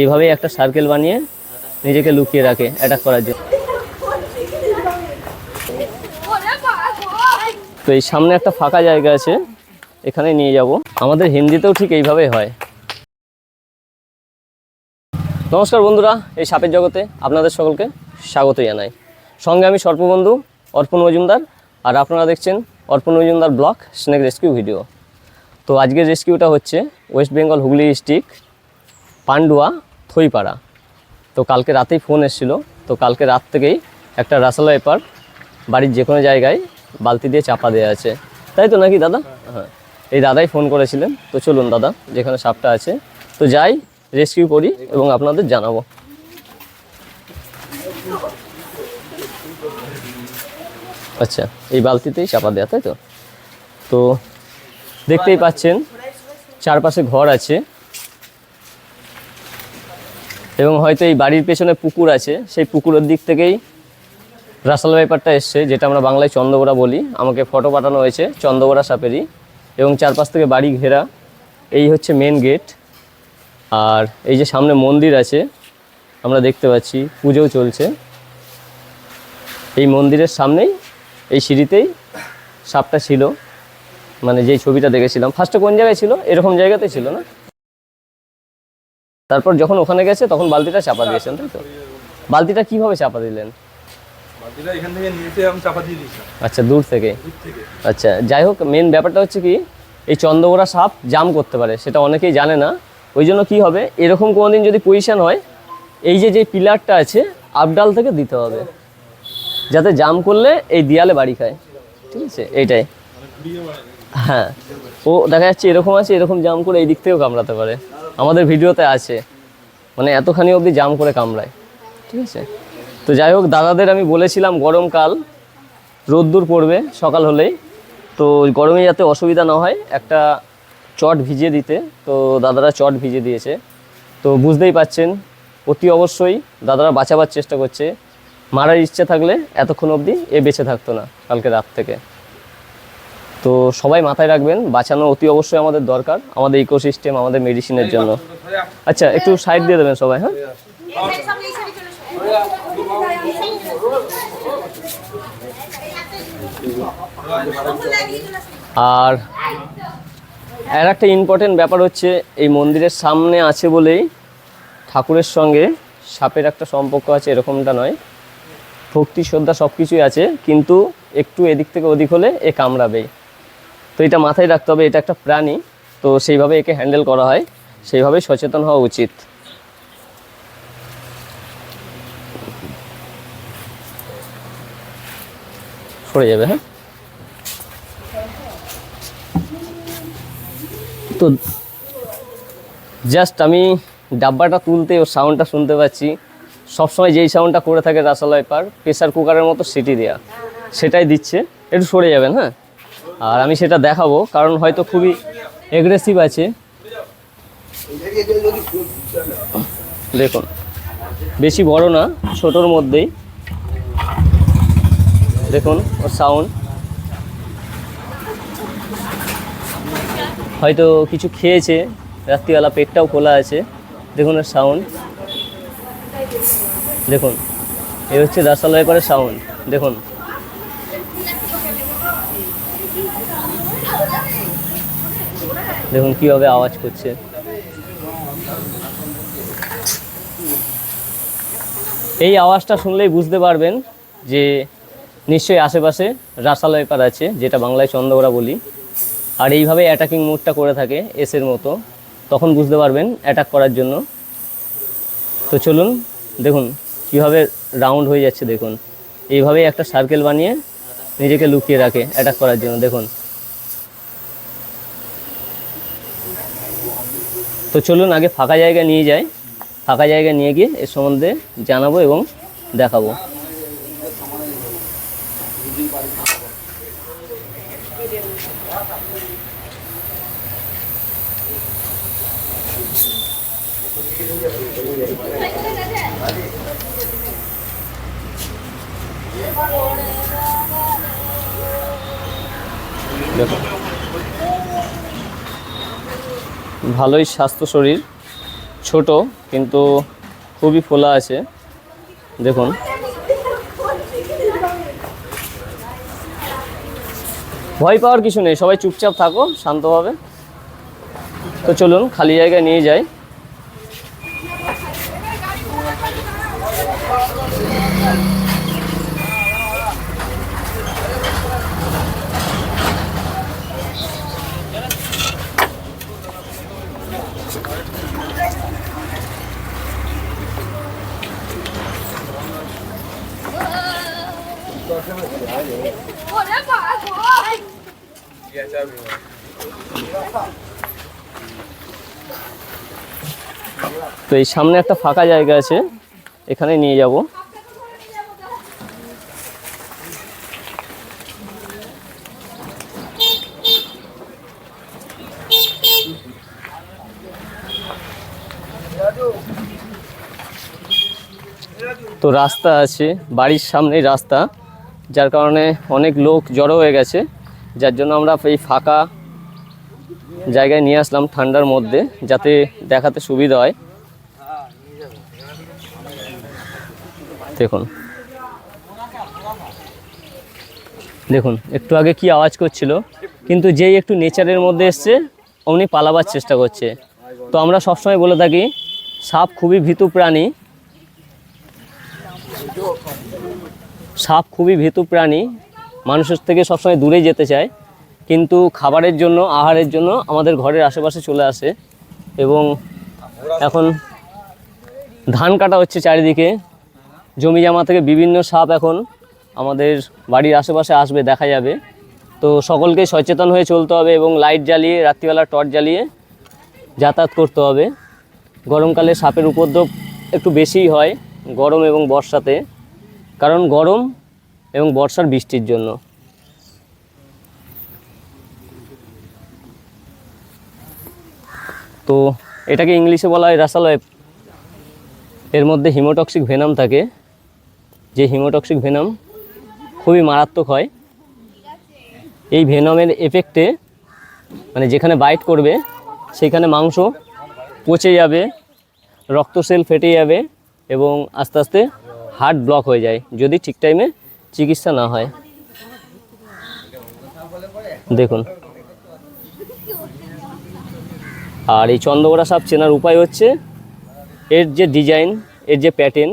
এইভাবেই একটা সার্কেল বানিয়ে নিজেকে লুকিয়ে রাখে অ্যাটাক করার জন্য। তো এই সামনে একটা ফাঁকা জায়গা আছে, এখানে নিয়ে যাব। আমাদের হিন্দিতেও ঠিক এইভাবেই হয়। নমস্কার বন্ধুরা, এই সাপের জগতে আপনাদের সকলকে স্বাগত জানাই। সঙ্গে আমি সর্পবন্ধু অর্পণ মজুমদার, আর আপনারা দেখছেন Arpan Majumdar block snake rescue video. তো আজকের রেস্কিউটা হচ্ছে ওয়েস্ট বেঙ্গল হুগলি ডিস্ট্রিক্ট পান্ডুয়া থইপাড়া। তো কালকে রাতেই ফোন এসেছিল। তো কালকে রাত থেকেই একটা রাসালা এপার বাড়ির যে কোনো জায়গায় বালতি দিয়ে চাপা দেওয়া আছে। তাই তো নাকি দাদা? হ্যাঁ। এই দাদাই ফোন করেছিলেন। তো চলুন দাদা, যেখানে সাপটা আছে। তো যাই, রেস্কিউ করি এবং আপনাদের জানাব। আচ্ছা এই বালতিতেই চাপা দেওয়া তাই তো? তো দেখতেই পাচ্ছেন, চারপাশে ঘর আছে। এবং হয়তো এই বাড়ির পেছনে পুকুর আছে, সেই পুকুরের দিক থেকেই রাসাল ব্যাপারটা এসছে, যেটা আমরা বাংলায় চন্দ্রবোড়া বলি। আমাকে ফটো পাঠানো হয়েছে চন্দ্রবোড়া সাপেরই এবং চারপাশ থেকে বাড়ি ঘেরা। এই হচ্ছে মেন গেট আর এই যে সামনে মন্দির আছে, আমরা দেখতে পাচ্ছি পুজোও চলছে। এই মন্দিরের সামনেই, এই সিঁড়িতেই সাপটা ছিল। মানে যেই ছবিটা দেখেছিলাম ফার্স্টে কোন জায়গায় ছিল? এরকম জায়গাতে ছিল না? তারপর যখন ওখানে গেছে তখন বালতিটা চাপা দিয়েছেন তাই তো? বালতিটা কীভাবে চাপা দিলেন? আচ্ছা দূর থেকে? আচ্ছা যাই হোক মেন ব্যাপারটা হচ্ছে কি এই চন্দ্রবোড়া সাপ জাম করতে পারে সেটা অনেকেই জানে না। ওই জন্য কী হবে এরকম কোনো দিন যদি পজিশন হয় এই যে যে পিলারটা আছে আপডাল থেকে দিতে হবে। যাতে জাম করলে এই দেয়ালে বাড়ি খায়। ঠিক আছে? এইটাই হ্যাঁ। ও দেখা যাচ্ছে এরকম আছে এরকম জাম করে এই দিক থেকেও কামড়াতে পারে। আমাদের ভিডিওতে আছে। মানে এতখানি অবধি জাম করে কামড়ায়। ঠিক আছে? তো যাই হোক, দাদাদের আমি বলেছিলাম গরমকাল রোদ্দুর পড়বে সকাল হলেই। তো গরমে যাতে অসুবিধা না হয়, একটা চট ভিজিয়ে দিতে। তো দাদারা চট ভিজিয়ে দিয়েছে। তো বুঝতেই পাচ্ছেন, অতি অবশ্যই দাদারা বাঁচাবার চেষ্টা করছে। মারার ইচ্ছে থাকলে এতক্ষণ অবধি এ বেঁচে থাকতো না কালকে রাত থেকে। তো সবাই মাথায় রাখবেন বাঁচানো অতি অবশ্যই আমাদের দরকার আমাদের ইকোসিস্টেম আমাদের মেডিসিনের জন্য। আচ্ছা একটু সাইড দিয়ে দেবেন সবাই হ্যাঁ? আর আর একটা ইম্পর্টেন্ট ব্যাপার হচ্ছে এই মন্দিরের সামনে আছে বলেই ঠাকুরের সঙ্গে সাপের একটা সম্পর্ক আছে এরকমটা নয়। ভক্তি শ্রদ্ধা সব কিছুই আছে কিন্তু একটু এদিক থেকে ওদিক হলে এ কামড়াবেই। তো এটা মাথায় রাখতে হবে, এটা একটা প্রাণী, তো সেইভাবে একে হ্যান্ডেল করা হয়। সেইভাবেই সচেতন হওয়া উচিত। সরে যাবে হ্যাঁ? তো জাস্ট আমি ডাব্বাটা তুলতে ওর সাউন্ডটা শুনতে পাচ্ছি। সবসময় যেই সাউন্ডটা করে থাকে রাসালয় পার প্রেসার কুকারের মতো সিটি দেওয়া সেটাই দিচ্ছে। একটু সরে যাবেন হ্যাঁ? আর আমি সেটা দেখাবো, কারণ হয়তো খুবই এগ্রেসিভ আছে। দেখুন, বেশি বড় না, ছোটোর মধ্যেই। দেখুন, ওর সাউন্ড হয়তো কিছু খেয়েছে, রাত্রিবেলা পেটটাও খোলা আছে। দেখুন ওর সাউন্ড দেখুন, এই হচ্ছে রাসালয় করে সাউন্ড দেখুন দেখুন কীভাবে আওয়াজ করছে। এই আওয়াজটা শুনলেই বুঝতে পারবেন যে নিশ্চয়ই আশেপাশে রাসালয় পার আছে, যেটা বাংলায় চন্দ্রগড়া বলি। আর এইভাবে অ্যাটাকিং মুডটা করে থাকে এসের মতো, তখন বুঝতে পারবেন অ্যাটাক করার জন্য। তো চলুন দেখুন কীভাবে রাউন্ড হয়ে যাচ্ছে দেখুন। এইভাবেই একটা সার্কেল বানিয়ে নিজেকে লুকিয়ে রাখে অ্যাটাক করার জন্য, দেখুন। তো চলুন আগে ফাঁকা জায়গা নিয়ে যাই। ফাঁকা জায়গা নিয়ে গিয়ে এর সম্বন্ধে জানাব এবং দেখাবো। দেখো। ভালোই স্বাস্থ্য শরীর, ছোট কিন্তু খুবই ফোলা আছে। দেখুন। ভয় পাওয়ার কিছু নেই, সবাই চুপচাপ থাকো, শান্তভাবে। তো চলুন, খালি জায়গায় নিয়ে যাই। তো এই সামনে একটা ফাঁকা জায়গা আছে, এখানে নিয়ে যাব। তো রাস্তা আছে, বাড়ির সামনেই রাস্তা। যার কারণে অনেক লোক জড়ো হয়ে গেছে, যার জন্য আমরা এই ফাঁকা জায়গায় নিয়ে আসলাম ঠান্ডার মধ্যে, যাতে দেখাতে সুবিধা হয়। দেখুন। দেখুন, একটু আগে কি আওয়াজ করছিল, কিন্তু যেই একটু নেচারের মধ্যে এসছে, অমনি পালাবার চেষ্টা করছে। তো আমরা সবসময় বলে থাকি, সাপ খুবই ভীতু প্রাণী। সাপ খুবই ভীতু প্রাণী, মানুষের থেকে সবসময় দূরে যেতে চায়, কিন্তু খাবারের জন্য, আহারের জন্য আমাদের ঘরের আশেপাশে চলে আসে এবং এখন ধান কাটা হচ্ছে চারিদিকে। জমি জামা থেকে বিভিন্ন সাপ এখন আমাদের বাড়ির আশেপাশে আসবে, দেখা যাবে। তো সকলকে সচেতন হয়ে চলতে হবে এবং লাইট জ্বালিয়ে, রাত্রিবেলা টর্চ জ্বালিয়ে যাতায়াত করতে হবে। গরমকালে সাপের উপদ্রব একটু বেশিই হয়, গরম এবং বর্ষাতে। কারণ গরম এবং বর্ষার বৃষ্টির জন্য। তো এটাকে ইংলিশে বলা হয় রাসালয়েপ এর মধ্যে হিমোটক্সিক ভেনাম থাকে। যে হিমোটক্সিক ভেনাম খুবই মারাত্মক হয়। এই ভেনামের এফেক্টে মানে যেখানে বাইট করবে, সেখানে মাংস পচে যাবে, রক্ত সেল ফেটে যাবে এবং আস্তে আস্তে হার্ট ব্লক হয়ে যায় যদি ঠিক টাইমে চিকিৎসা না হয়। দেখুন। আর এই চন্দ্রকোড়া সাপ চেনার উপায় হচ্ছে, এর যে ডিজাইন, এর যে প্যাটার্ন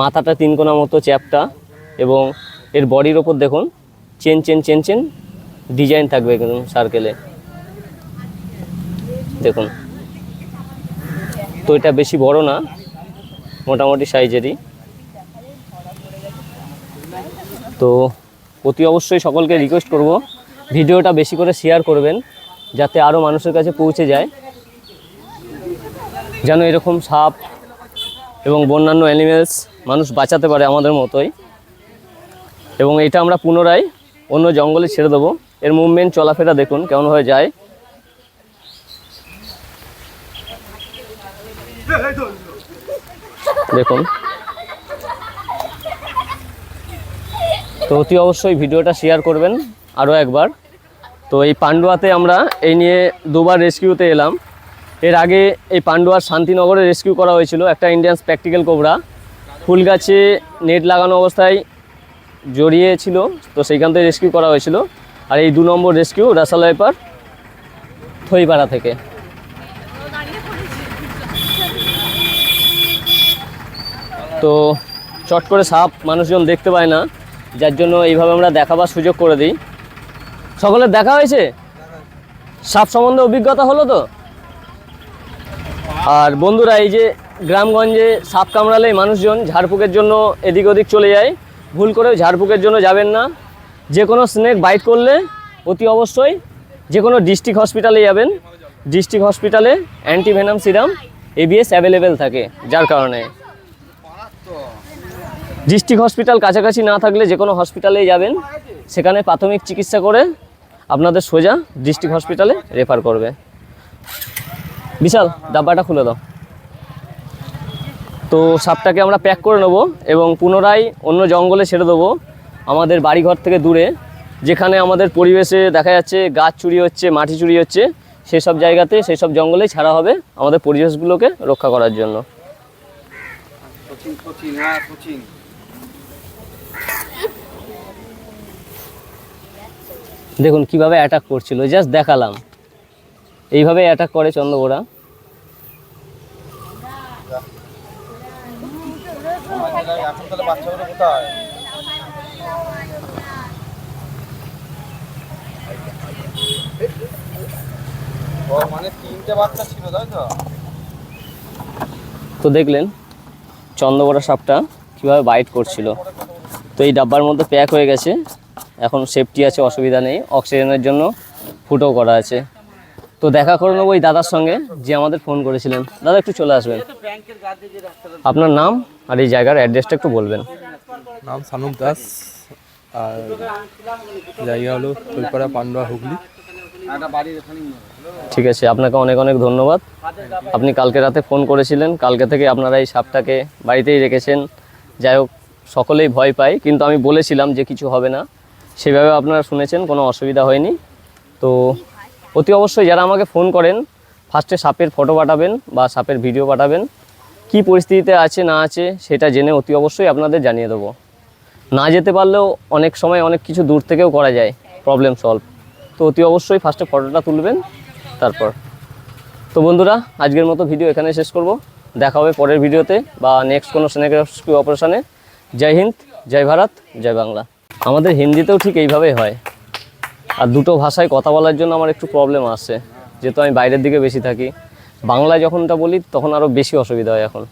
মাথাটা তিনকোনা মতো চ্যাপটা এবং এর বডির ওপর দেখুন, chain chain chain chain design থাকবে একদম সার্কেলে দেখুন। তো এটা বেশি বড় না, মোটামুটি সাইজেরই তো অতি অবশ্যই সকলকে রিকোয়েস্ট করব ভিডিওটা বেশি করে শেয়ার করবেন, যাতে আরও মানুষের কাছে পৌঁছে যায়। যেন এরকম সাপ এবং বন্যান্য অ্যানিমেলস মানুষ বাঁচাতে পারে আমাদের মতোই। এবং এটা আমরা পুনরায় অন্য জঙ্গলে ছেড়ে দেবো। এর মুভমেন্ট চলাফেরা দেখুন কেমনভাবে যায়। দেখুন। অতি অবশ্যই ভিডিওটা শেয়ার করবেন আরও একবার। তো এই পান্ডুয়াতে আমরা এই নিয়ে দুবার রেস্কিউতে এলাম। এর আগে এই পান্ডুয়ার শান্তিনগরে রেস্কিউ করা হয়েছিল একটা ইন্ডিয়ান প্র্যাকটিক্যাল কোবরা ফুল গাছে নেট লাগানো অবস্থায় জড়িয়েছিল, তো সেইখান থেকে রেস্কিউ করা হয়েছিল। আর এই দু নম্বর রেস্কিউ রাসালয়পার থইপাড়া থেকে। তো চট করে সাপ মানুষজন দেখতে পায় না। যার জন্য এইভাবে আমরা দেখাবার সুযোগ করে দিই। সকলের দেখা হয়েছে? সাপ সম্বন্ধে অভিজ্ঞতা হলো তো? আর বন্ধুরা, এই যে গ্রামগঞ্জে সাপ কামড়ালে মানুষজন ঝাড়ফুঁকের জন্য এদিক ওদিক চলে যায়। ভুল করে ঝাড়ফুঁকের জন্য যাবেন না। যে কোনো স্নেক বাইট করলে অতি অবশ্যই যে কোনো ডিস্ট্রিক্ট হসপিটালে যাবেন। ডিস্ট্রিক্ট হসপিটালে অ্যান্টিভেনাম সিরাম এবিএস অ্যাভেলেবেল থাকে, যার কারণে। ডিস্ট্রিক্ট হসপিটাল কাছাকাছি না থাকলে যে কোনো হসপিটালেই যাবেন। সেখানে প্রাথমিক চিকিৎসা করে আপনাদের সোজা ডিস্ট্রিক্ট হসপিটালে রেফার করবে। বিশাল, ডাব্বাটা খুলে দাও। তো সাপটাকে আমরা প্যাক করে নেব এবং পুনরায় অন্য জঙ্গলে ছেড়ে দেবো আমাদের বাড়িঘর থেকে দূরে। যেখানে আমাদের পরিবেশে দেখা যাচ্ছে গাছ চুরি হচ্ছে, মাটি চুরি হচ্ছে, সেসব জায়গাতে সেই সব জঙ্গলেই ছাড়া হবে আমাদের পরিবেশগুলোকে রক্ষা করার জন্য। দেখুন কীভাবে অ্যাটাক করছিল জাস্ট দেখালাম। এইভাবে অ্যাটাক করে চন্দ্রগোড়া তো দেখলেন চন্দ্রগোড়া সাপটা কীভাবে বাইট করছিল। তো এই ডাব্বার মধ্যে প্যাক হয়ে গেছে। এখন সেফটি আছে অসুবিধা নেই। অক্সিজেনের জন্য ফুটো করা আছে। তো দেখা করে নেব ওই দাদার সঙ্গে যে আমাদের ফোন করেছিলেন। দাদা একটু চলে আসবেন। আপনার নাম আর এই জায়গার অ্যাড্রেসটা একটু বলবেন। নাম সানুপ দাস আর জায়গা হলো তৈপাড়া পান্ডুয়া হুগলি। ঠিক আছে আপনাকে অনেক অনেক ধন্যবাদ। আপনি কালকে রাতে ফোন করেছিলেন কালকে থেকে আপনারা এই সাপটাকে বাড়িতেই রেখেছেন। যাই হোক সকলেই ভয় পায় কিন্তু আমি বলেছিলাম যে কিছু হবে না। সেভাবে আপনারা শুনেছেন, কোনো অসুবিধা হয়নি। তো অতি অবশ্যই যারা আমাকে ফোন করেন ফার্স্টে সাপের ফটো পাঠাবেন বা সাপের ভিডিও পাঠাবেন, কি পরিস্থিতিতে আছে, না আছে, সেটা জেনে অতি অবশ্যই আপনাদের জানিয়ে দেবো। না যেতে পারলেও অনেক সময় অনেক কিছু দূর থেকেও করা যায় প্রবলেম সলভ তো অতি অবশ্যই ফার্স্টে ফটোটা তুলবেন, তারপর। তো বন্ধুরা, আজকের মতো ভিডিও এখানে শেষ করব। দেখা হবে পরের ভিডিওতে বা নেক্সট কোনো স্নেক অপারেশনে জয় হিন্দ, জয় ভারত, জয় বাংলা। আমাদের হিন্দিতেও ঠিক এইভাবেই হয়। আর দুটো ভাষায় কথা বলার জন্য আমার একটু প্রবলেম আসছে যেহেতু আমি বাইরের দিকে বেশি থাকি। বাংলায় যখনটা বলি, তখন আরও বেশি অসুবিধা হয় এখন।